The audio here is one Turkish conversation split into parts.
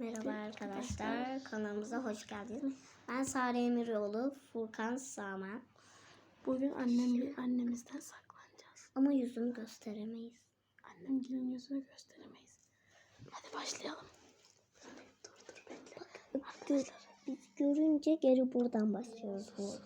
Merhaba arkadaşlar, kanalımıza hoş geldiniz. Ben Sare Emiroğlu, Furkan Sağman. Bugün annem annemizden saklanacağız. Ama yüzünü gösteremeyiz. Annemgilin yüzünü gösteremeyiz. Hadi başlayalım. Dur dur bekle. Gö- biz görünce geri buradan başlıyoruz.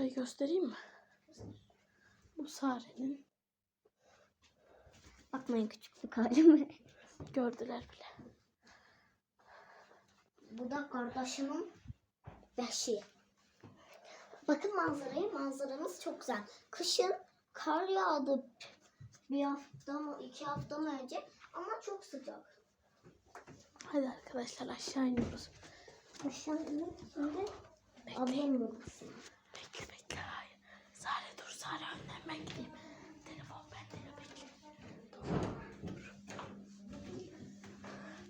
Burayı göstereyim mi? Bu Sare'nin Bakmayın küçüklük halime. gördüler bile. Bu da kardeşimin beşiği. Bakın manzarayı. Manzaramız çok güzel. Kışın kar yağdı bir hafta mı iki hafta mı önce ama çok sıcak. Hadi arkadaşlar aşağı iniyoruz. Aşağı inip şimdi Bekle. ablamın odasına. Bekle bekle hayır. Sare önden gideyim. Telefon bende bekle. Dur.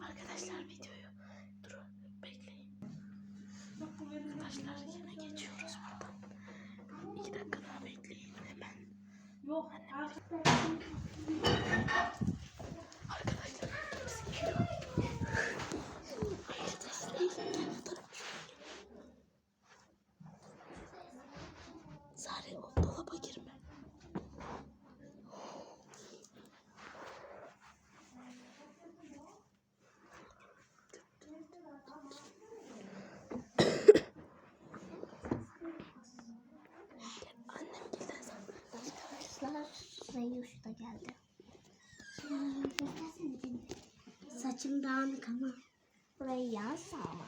Arkadaşlar videoyu dur bekleyin. Arkadaşlar yine geçiyoruz buradan. İki dakika daha bekleyin hemen. Yok. Arkadaşlar biz geliyor. Arkadaşlar gel bu tarafa şöyle gel. Sare o dolaba girme. Annem gilden saklandı. Arkadaşlar Reyuş da geldi. Saçım dağınık ama. Burayı yaz ama.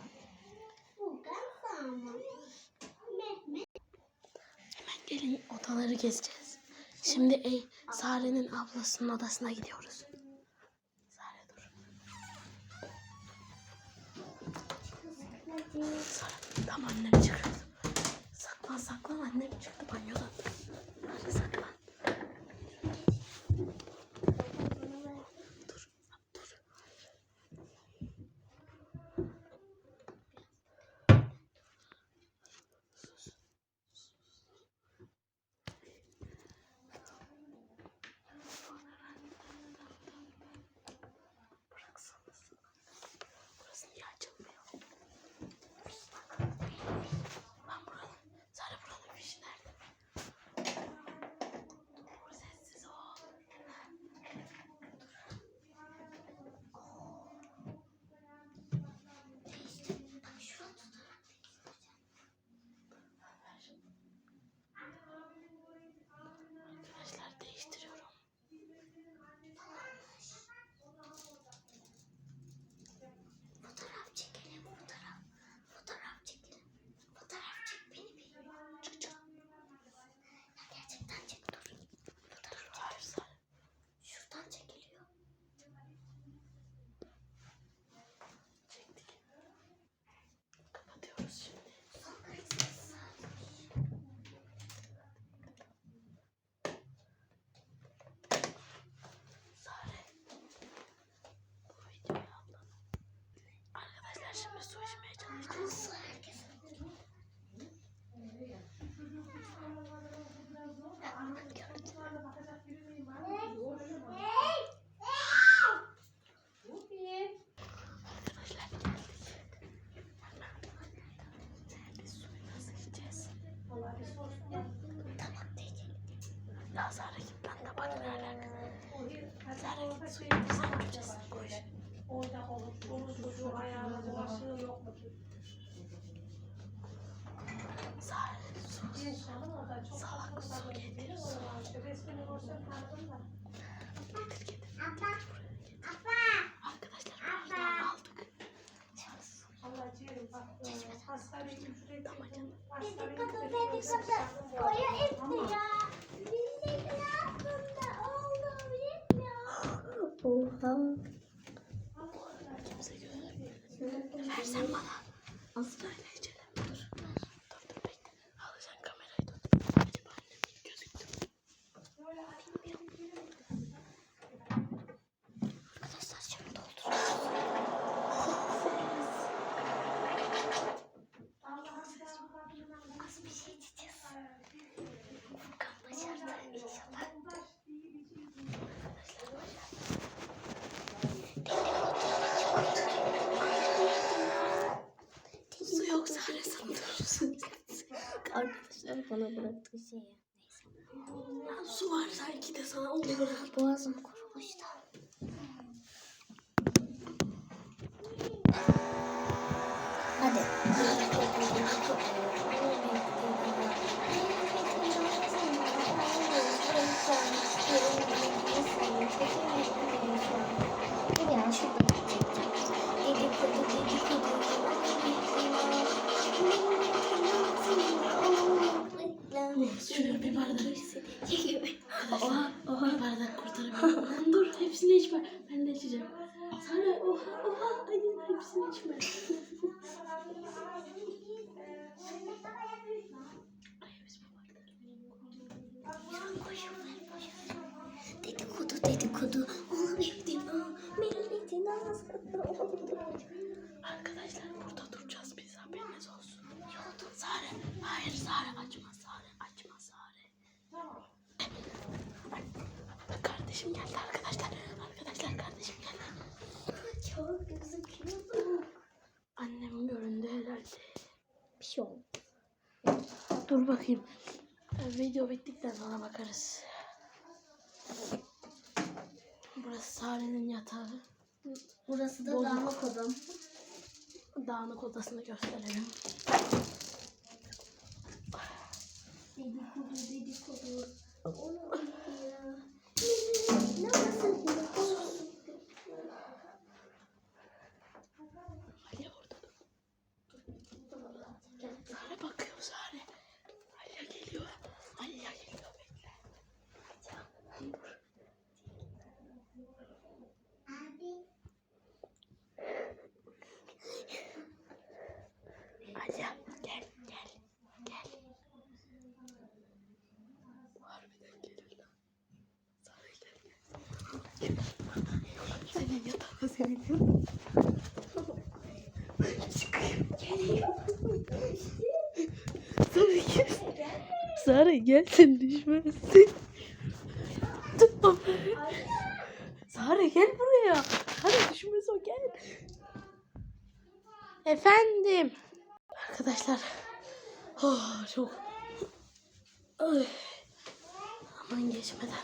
Hemen gelin odaları gezeceğiz. Şimdi ey Sare'nin ablasının odasına gidiyoruz. Sare dur. Sare tam annem çıkıyordu. Saklan saklan annem çıktı banyodan. Tabak değil. Ya Sare git lan tabak ne alaka? Sare git suyu biz içeceğiz. Koş. Orada olur. Çoluk çocuğu ayağına bulaşığı yok mu? Sare sus. Salak su getir su. Resmini görsem tanıdım da. Getir getir. Getir. Arkadaşlar buradan aldık. Bak. e, Hastaneye ücretli. Damacana. Hastaneye Dedikodu ücretli dedikodu. sakın bu Koyu etti ya. Bizim aklımda oğlum yetmiyor. Oha. Kimse görmüyor. Versen bana. Asla. Sırayla içelim. Dur. Dur dur bekle. Alacaksın kamerayı dur. Hadi bay. Bana bıraktığı şeyi. Lan su var sanki de sana onu bırak. Boğazım kurumuş da. İçme. Ben de içeceğim. Sana oha oha. Hayır hepsini içme. Dedikodu dedikodu. Ona milletin milletin ağzında Arkadaşlar burada duracağız biz haberiniz olsun. Yolda Sare. Hayır Sare açma Sare. Açma Sare. Kardeşim geldi arkadaşlar. Arkadaşlar kardeşim geldi. Çok gözüküyor. Annem göründü herhalde. Bir şey oldu. Dur bakayım. Ee, Video bittikten sonra bakarız. Burası Sare'nin yatağı. Burası da Bozuk. dağınık odam. Dağınık odasını gösterelim. Dedikodu dedikodu. Ona ya. Ne nasıl Ali orada dur. Sare bakıyor Sare. Ali geliyor. Ali geliyor bekle. Dur. Ali gel gel gel. Harbiden gelir lan. Sare gel gel. Senin Sare gel. Sare gel sen düşmezsin. Tutma. Sare gel buraya. Sare düşmez o gel. Efendim. Arkadaşlar. Oh, çok. Ay. Aman geçmeden.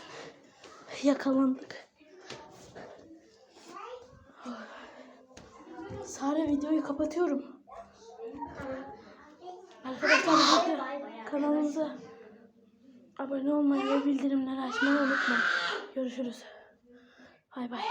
Yakalandık. Sare videoyu kapatıyorum. Arkadaşlar kanalımıza abone olmayı ve bildirimleri açmayı unutmayın. Görüşürüz. Bay bay.